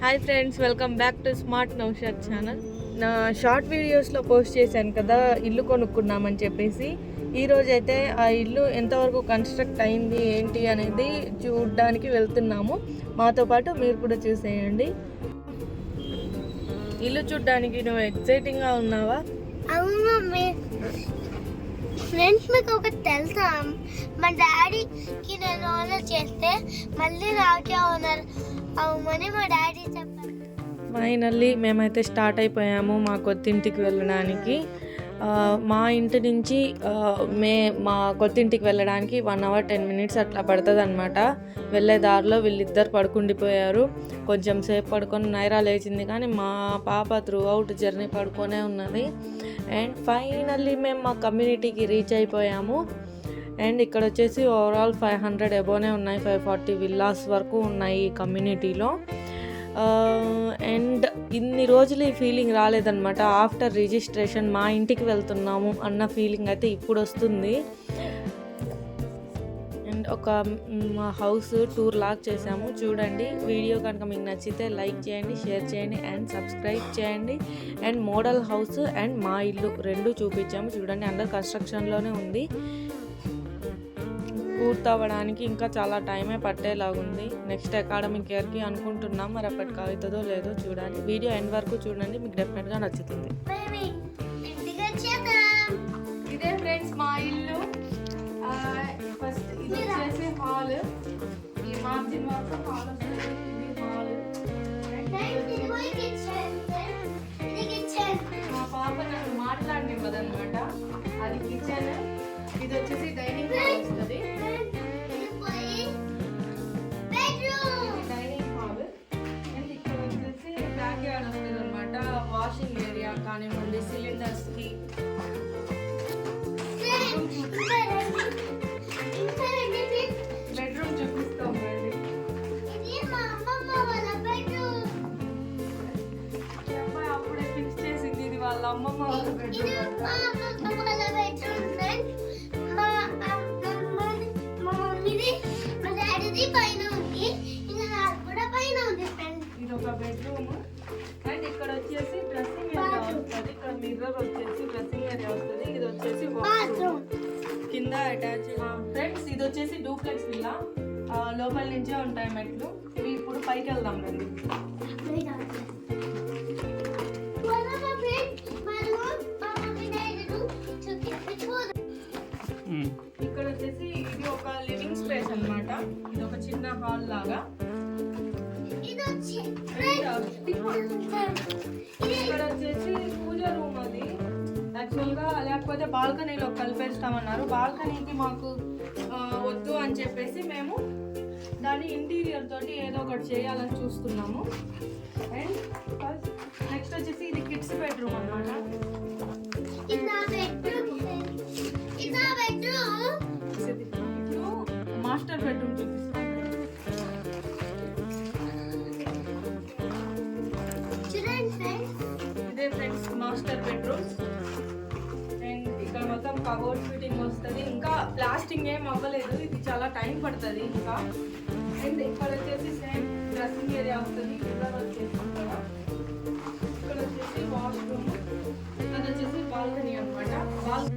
Hi friends welcome back to smart Naushar channel నా short వీడియోస్లో post చేశాను కదా ఇల్లు కొనుక్కున్నామని చెప్పేసి. ఈరోజు అయితే ఆ ఇల్లు ఎంతవరకు కన్స్ట్రక్ట్ అయింది ఏంటి అనేది చూడడానికి వెళ్తున్నాము. మాతో పాటు మీరు కూడా చూసేయండి. ఇల్లు చూడడానికి నువ్వు ఎక్సైటింగ్గా ఉన్నావా? అవును ఫ్రెండ్స్ మీకు ఒకటి తెలుసా? మా డాడీకి నేను ఆర్డర్ చేస్తే మళ్ళీ నాకే ఓనర్ అవ్వమని మా డాడీ చెప్పారు. ఫైనల్లీ మేమైతే స్టార్ట్ అయిపోయాము మా కొత్తింటికి వెళ్ళడానికి. మా ఇంటి నుంచి మే మా కొత్తింటికి వెళ్ళడానికి వన్ అవర్ టెన్ మినిట్స్ అట్లా పడుతుంది అనమాట వెళ్ళే దారిలో వీళ్ళిద్దరు పడుకుండిపోయారు. కొంచెం సేపు పడుకొని నైరా లేచింది కానీ మా పాప త్రూ అవుట్ జర్నీ పడుకొనే ఉన్నది. అండ్ ఫైనల్లీ మేము మా కమ్యూనిటీకి రీచ్ అయిపోయాము. అండ్ ఇక్కడ వచ్చేసి ఓవరాల్ ఫైవ్ హండ్రెడ్ ఎబోనే ఉన్నాయి ఫైవ్ ఫార్టీ విల్లాస్ వరకు ఉన్నాయి ఈ కమ్యూనిటీలో అండ్ ఇన్ని రోజులు ఈ ఫీలింగ్ రాలేదన్నమాట. ఆఫ్టర్ రిజిస్ట్రేషన్ మా ఇంటికి వెళ్తున్నాము అన్న ఫీలింగ్ అయితే ఇప్పుడు వస్తుంది. అండ్ ఒక మా హౌస్ టూర్ లాగ్ చేసాము. చూడండి వీడియో కనుక మీకు నచ్చితే లైక్ చేయండి షేర్ చేయండి అండ్ సబ్స్క్రైబ్ చేయండి. అండ్ మోడల్ హౌస్ అండ్ మా ఇల్లు రెండు చూపించాము. చూడండి అండర్ కన్స్ట్రక్షన్లోనే ఉంది. పూర్తవ్వడానికి ఇంకా చాలా టైమే పట్టేలాగుంది. నెక్స్ట్ అకాడమిక్ ఇయర్కి అనుకుంటున్నాం. మరి అప్పటికి అవుతుందో లేదో చూడాలి. వీడియో ఎండ్ వరకు చూడండి. మీకు డెఫినెట్గా నచ్చుతుంది. ఇదే ఫ్రెండ్స్ మా ఇల్లు. ఫస్ట్ ఇది వచ్చేసి హాల్. ఈ మార్జిన్ వరకు హాల్ ఇది హాల్. Friends, ఇది పోయి కిచెన్ ఇది కిచెన్ మా పాప నన్ను మాట్లాడనివ్వదన్నమాట. అది కిచెన్ ఇది వచ్చేసి డైనింగ్ హాల్ వస్తుంది. కానివ్వండి బెడ్రూమ్ చూపిస్తాం రండి అమ్మాయి అప్పుడే ఫిక్స్ చేసింది ఇది వాళ్ళ అమ్మమ్మ వాళ్ళ బెడ్రూమ్ ఇది ఒక బెడ్రూమ్ ఇక్కడ వచ్చేసి డ్రెస్సింగ్ ఏరియా వస్తుంది. ఇక్కడ మిర్రర్ వచ్చేసి డ్రెస్సింగ్ ఏరియా వస్తుంది. ఇది వచ్చేసి బాత్రూమ్ కింద అటాచ్ ఫ్రెండ్స్ ఇది వచ్చేసి డూప్లెక్స్ విల్లా లోపల నుంచే ఉంటాయి మెట్లు. ఇవి ఇప్పుడు పైకి వెళ్దాం రండి. ఇక్కడ వచ్చేసి ఇది ఒక లివింగ్ స్పేస్ అన్నమాట. ఇది ఒక చిన్న హాల్ లాగా. ఇక్కడ వచ్చేసి పూజ రూమ్ అది యాక్చువల్గా లేకపోతే బాల్కనీలో కలిపేస్తామన్నారు బాల్కనీకి మాకు వద్దు అని చెప్పేసి మేము దాని ఇంటీరియర్ తోటి ఏదో ఒకటి చేయాలని చూస్తున్నాము అండ్ ఫస్ట్ నెక్స్ట్ వచ్చేసి ఇది కిడ్స్ బెడ్రూమ్ అన్నమాట మాస్టర్ బెడ్రూమ్ చూపిస్తాం మాస్టర్ బెడ్రూమ్ అండ్ ఇక్కడ మొత్తం కబోర్డ్ ఫిట్టింగ్ వస్తుంది. ఇంకా ప్లాస్టింగ్ ఏం అవ్వలేదు. ఇది చాలా టైం పడుతుంది ఇంకా. అండ్ ఇక్కడ వచ్చేసి సేమ్ డ్రెస్సింగ్ ఏరియా వస్తుంది. ఇక్కడ వచ్చేసి ఇక్కడ. వచ్చేసి వాష్రూమ్. ఇక్కడ వచ్చేసి బాల్కనీ అనమాట బాల్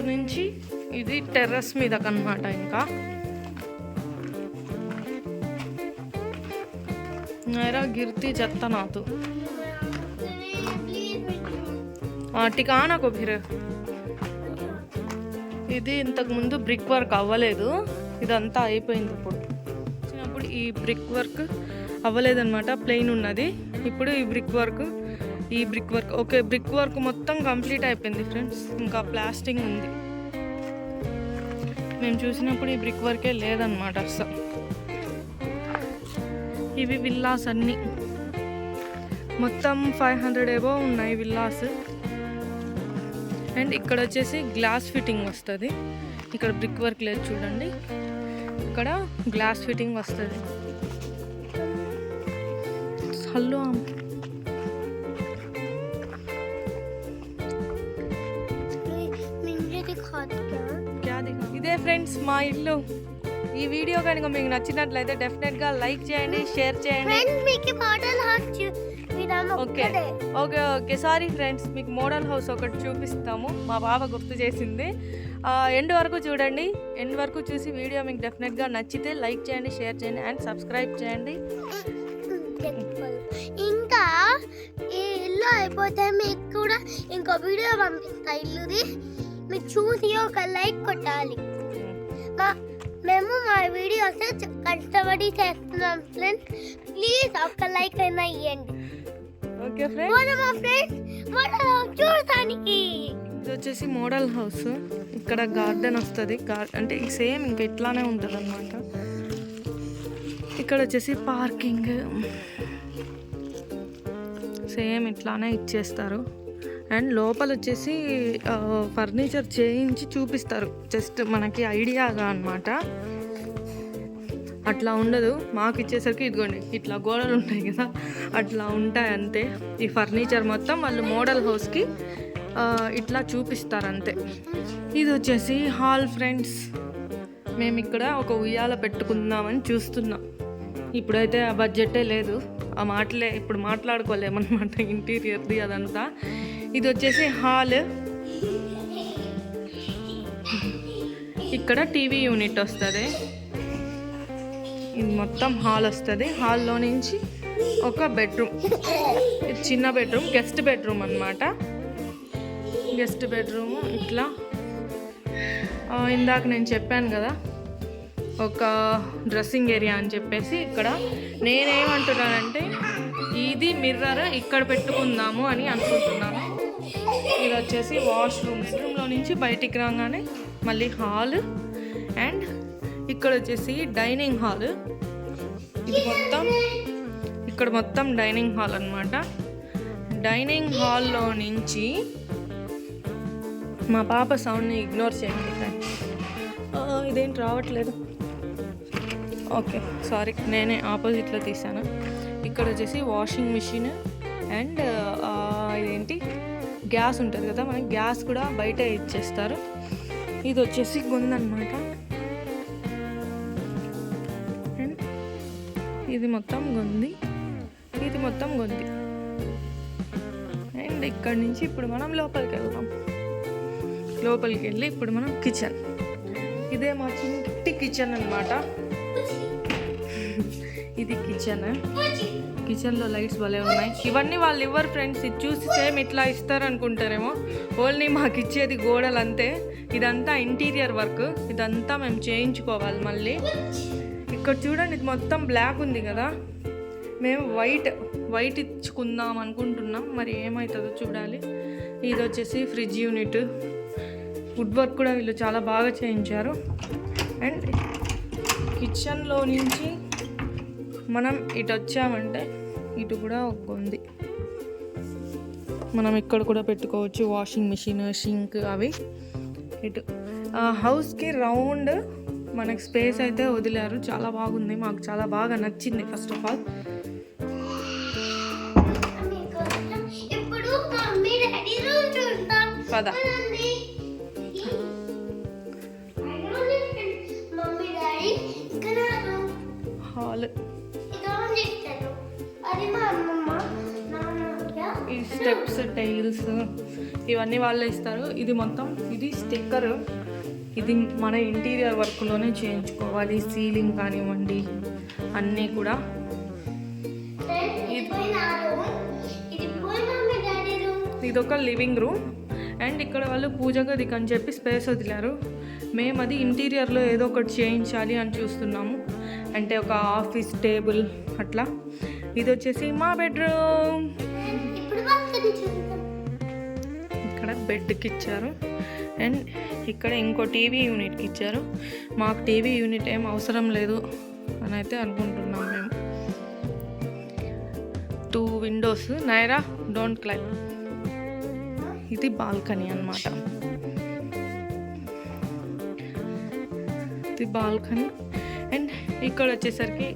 ఫస్ట్ ఫ్లోర్ నుంచి ఇది టెర్రస్ మీద కనమాట ఇంకా. నేరా గిర్తి చెత్త నాతు. టికానా కో ఇది ఇంతకు ముందు బ్రిక్ వర్క్ అవ్వలేదు. ఇదంతా అయిపోయింది ఇప్పుడు. వచ్చినప్పుడు ఈ బ్రిక్ వర్క్ అవ్వలేదన్నమాట. ప్లెయిన్ ఉన్నది. ఇప్పుడు ఈ బ్రిక్ వర్క్ ఈ brick work okay brick work మొత్తం కంప్లీట్ అయిపోయింది ఫ్రెండ్స్ ఇంకా ప్లాస్టింగ్ ఉంది. మేము చూసినప్పుడు ఈ బ్రిక్ వర్కే లేదనమాట అస్సలు ఇవి విల్లాస్ అన్నీ. మొత్తం ఫైవ్ హండ్రెడ్ ఏవో ఉన్నాయి విల్లాస్ అండ్ ఇక్కడ వచ్చేసి గ్లాస్ ఫిట్టింగ్ వస్తుంది. ఇక్కడ బ్రిక్ వర్క్ లేదు చూడండి. ఇక్కడ గ్లాస్ ఫిట్టింగ్ వస్తుంది. హలో ఫ్రెండ్స్ మా ఇల్లు. ఈ వీడియో కనుక మీకు నచ్చినట్లయితే డెఫినెట్గా లైక్ చేయండి షేర్ చేయండి. Okay. Okay okay. Sorry friends మీకు మోడల్ హౌస్ ఒకటి చూపిస్తాము. మా బావ గుర్తు చేసింది. ఎండ్ వరకు చూడండి. ఎండ్ వరకు చూసి వీడియో మీకు డెఫినెట్గా నచ్చితే లైక్ చేయండి షేర్ చేయండి అండ్ సబ్స్క్రైబ్ చేయండి. ఇంకా ఈ ఇల్లు అయిపోతే మీకు కూడా ఇంకో వీడియో పంపిస్తా. ఇల్లుది మీరు చూసి ఒక లైక్ కొట్టాలి. మా మేము మా వీడియోస్ కష్టపడి చేస్తున్నాం ఫ్రెండ్స్. ప్లీజ్ ఒక లైక్ అయినా ఇవ్వండి ఓకే ఫ్రెండ్స్. మా చూడటానికి? ఇది వచ్చేసి మోడల్ హౌస్. ఇక్కడ గార్డెన్ వస్తుంది. అంటే సేమ్ ఇంకా ఇట్లానే ఉంటుంది అనమాట ఇక్కడ వచ్చేసి పార్కింగ్. సేమ్ ఇట్లానే ఇచ్చేస్తారు. అండ్ లోపల వచ్చేసి ఫర్నిచర్ చేయించి చూపిస్తారు. జస్ట్ మనకి ఐడియాగా అన్నమాట. అట్లా ఉండదు. మాకు ఇచ్చేసరికి ఇదిగోండి ఇట్లా గోడలు ఉంటాయి కదా అట్లా ఉంటాయి అంతే. ఈ ఫర్నిచర్ మొత్తం వాళ్ళు మోడల్ హౌస్కి ఇట్లా చూపిస్తారు అంతే ఇది వచ్చేసి హాల్ ఫ్రెండ్స్ మేము ఇక్కడ ఒక ఉయ్యాల పెట్టుకుందామని చూస్తున్నాం. ఇప్పుడైతే ఆ బడ్జెటే లేదు. ఆ మాటలే ఇప్పుడు మాట్లాడుకోలేమన్నమాట ఇంటీరియర్ది అదంతా. ఇది వచ్చేసి హాల్. ఇక్కడ టీవీ యూనిట్ వస్తుంది. ఇది మొత్తం హాల్ వస్తుంది. హాల్లో నుంచి ఒక బెడ్రూమ్. ఇది చిన్న బెడ్రూమ్ గెస్ట్ బెడ్రూమ్ అన్నమాట. గెస్ట్ బెడ్రూమ్ ఇట్లా. ఇందాక నేను చెప్పాను కదా ఒక డ్రెస్సింగ్ ఏరియా అని చెప్పేసి ఇక్కడ నేనేమంటున్నానంటే ఇది మిర్రర్ ఇక్కడ పెట్టుకుందాము అని అనుకుంటున్నాను. ఇది వచ్చేసి వాష్రూమ్స్ రూమ్లో నుంచి బయటికి రాగానే మళ్ళీ హాల్ అండ్ ఇక్కడ వచ్చేసి డైనింగ్ హాల్ ఇది మొత్తం ఇక్కడ మొత్తం డైనింగ్ హాల్ అన్నమాట. డైనింగ్ హాల్లో నుంచి మా పాప సౌండ్ని ఇగ్నోర్ చేయండి ఇదేంటి రావట్లేదు. ఓకే సారీ నేనే ఆపోజిట్లో తీసాను ఇక్కడ వచ్చేసి వాషింగ్ మిషన్ అండ్ ఇదేంటి? గ్యాస్ ఉంటుంది కదా మనకి గ్యాస్ కూడా బయట ఇచ్చేస్తారు. ఇది వచ్చేసి గుందనమాట. అండ్ ఇది మొత్తం గొంది. ఇది మొత్తం గొంది. అండ్ ఇక్కడ నుంచి ఇప్పుడు మనం లోపలికి వెళ్దాం. లోపలికి వెళ్ళి ఇప్పుడు మనం కిచెన్. ఇదే మా చిట్టి కిచెన్ అన్నమాట. ఇది కిచెన్ కిచెన్లో లైట్స్ భలే ఉన్నాయి. ఇవన్నీ వాళ్ళు ఇవ్వరు ఫ్రెండ్స్ ఇది చూసి సేమ్ ఇట్లా ఇస్తారు అనుకుంటారేమో ఓన్లీ మాకు ఇచ్చేది గోడలు అంతే ఇదంతా ఇంటీరియర్ వర్క్ ఇదంతా మేము చేయించుకోవాలి మళ్ళీ. ఇక్కడ చూడండి ఇది మొత్తం బ్లాక్ ఉంది కదా. మేము వైట్ వైట్ ఇచ్చుకుందాం అనుకుంటున్నాం. మరి ఏమవుతుందో చూడాలి. ఇది వచ్చేసి ఫ్రిడ్జ్ యూనిట్ వుడ్ వర్క్ కూడా వీళ్ళు చాలా బాగా చేయించారు. అండ్ కిచెన్లో నుంచి మనం ఇటు వచ్చామంటే ఇటు కూడా ఒక ఉంది. మనం ఇక్కడ కూడా పెట్టుకోవచ్చు వాషింగ్ మిషన్ షింక్ అవి. ఇటు. ఆ హౌస్కి రౌండ్ మనకి స్పేస్ అయితే వదిలారు. చాలా బాగుంది. మాకు చాలా బాగా నచ్చింది ఫస్ట్ ఆఫ్ ఆల్ ఇప్పుడు పద. హాల్ స్టెప్స్ టైల్స్ ఇవన్నీ వాళ్ళే ఇస్తారు. ఇది మొత్తం ఇది స్టిక్కర్. ఇది మన ఇంటీరియర్ వర్క్లోనే చేయించుకోవాలి. సీలింగ్ కానివ్వండి అన్నీ కూడా. ఇది ఒక లివింగ్ రూమ్. అండ్ ఇక్కడ వాళ్ళు పూజ గదికి అని చెప్పి స్పేస్ వదిలారు. మేము అది ఇంటీరియర్లో ఏదో ఒకటి చేయించాలి అని చూస్తున్నాము. అంటే ఒక ఆఫీస్ టేబుల్ అట్లా. ఇది వచ్చేసి మా బెడ్రూమ్. ఇక్కడ బెడ్కి ఇచ్చారు. అండ్ ఇక్కడ ఇంకో టీవీ యూనిట్కి ఇచ్చారు. మాకు టీవీ యూనిట్ ఏం అవసరం లేదు అని అయితే అనుకుంటున్నాం మేము. Two windows Naira don't climb ఇది బాల్కనీ అన్నమాట. ఇది బాల్కనీ. అండ్ ఇక్కడ వచ్చేసరికి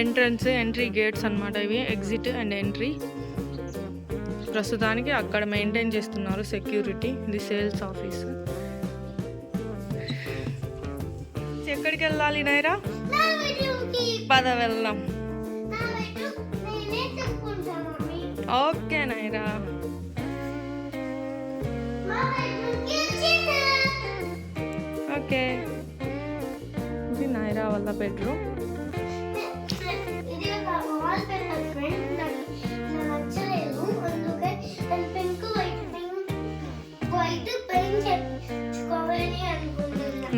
ఎంట్రన్స్ ఎంట్రీ గేట్స్ అన్నమాట ఇవి ఎగ్జిట్ అండ్ ఎంట్రీ. ప్రస్తుతానికి అక్కడ మెయింటైన్ చేస్తున్నారు సెక్యూరిటీ ఇది సేల్స్ ఆఫీస్. ఎక్కడికి వెళ్ళాలి నైరా? పద వెళ్దాం. ఓకే నైరా. ఓకే. ఇది నైరా వాళ్ళ బెడ్రూమ్.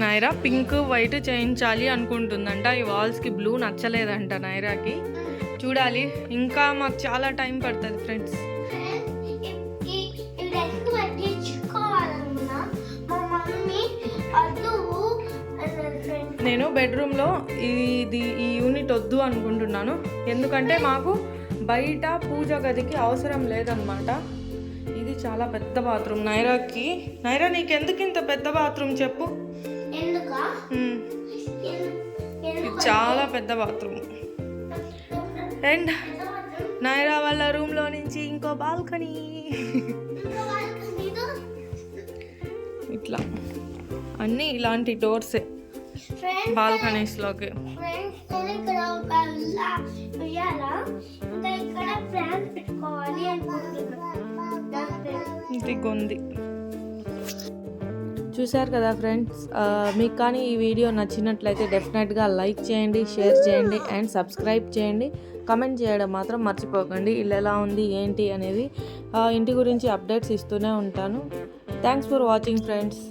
నైరా పింక్ వైట్ చేయించాలి అనుకుంటుందంట. ఈ వాల్స్కి బ్లూ నచ్చలేదంట నైరాకి చూడాలి ఇంకా మాకు చాలా టైం పడుతుంది ఫ్రెండ్స్. నేను బెడ్రూమ్లో ఇది ఈ యూనిట్ వద్దు అనుకుంటున్నాను. ఎందుకంటే మాకు బయట పూజ గదికి అవసరం లేదనమాట. ఇది చాలా పెద్ద బాత్రూమ్ నైరాకి నైరా నీకు ఎందుకు ఇంత పెద్ద బాత్రూమ్ చెప్పు? ఇది చాలా పెద్ద బాత్రూమ్. అండ్ నైరా వాళ్ళ రూమ్లో నుంచి ఇంకో బాల్కనీ. ఇట్లా. అన్నీ ఇలాంటి డోర్సే ఫ్రెండ్స్ బాల్కనీస్లోకి. ఫ్రెండ్స్ నేను చూశారు కదా ఫ్రెండ్స్ మీకు కానీ ఈ వీడియో నచ్చినట్లయితే డెఫినెట్గా లైక్ చేయండి షేర్ చేయండి అండ్ సబ్స్క్రైబ్ చేయండి. కమెంట్ చేయడం మాత్రం మర్చిపోకండి. ఇల్లు ఎలా ఉంది ఏంటి అనేది ఇంటి గురించి అప్డేట్స్ ఇస్తూనే ఉంటాను. Thanks for watching friends.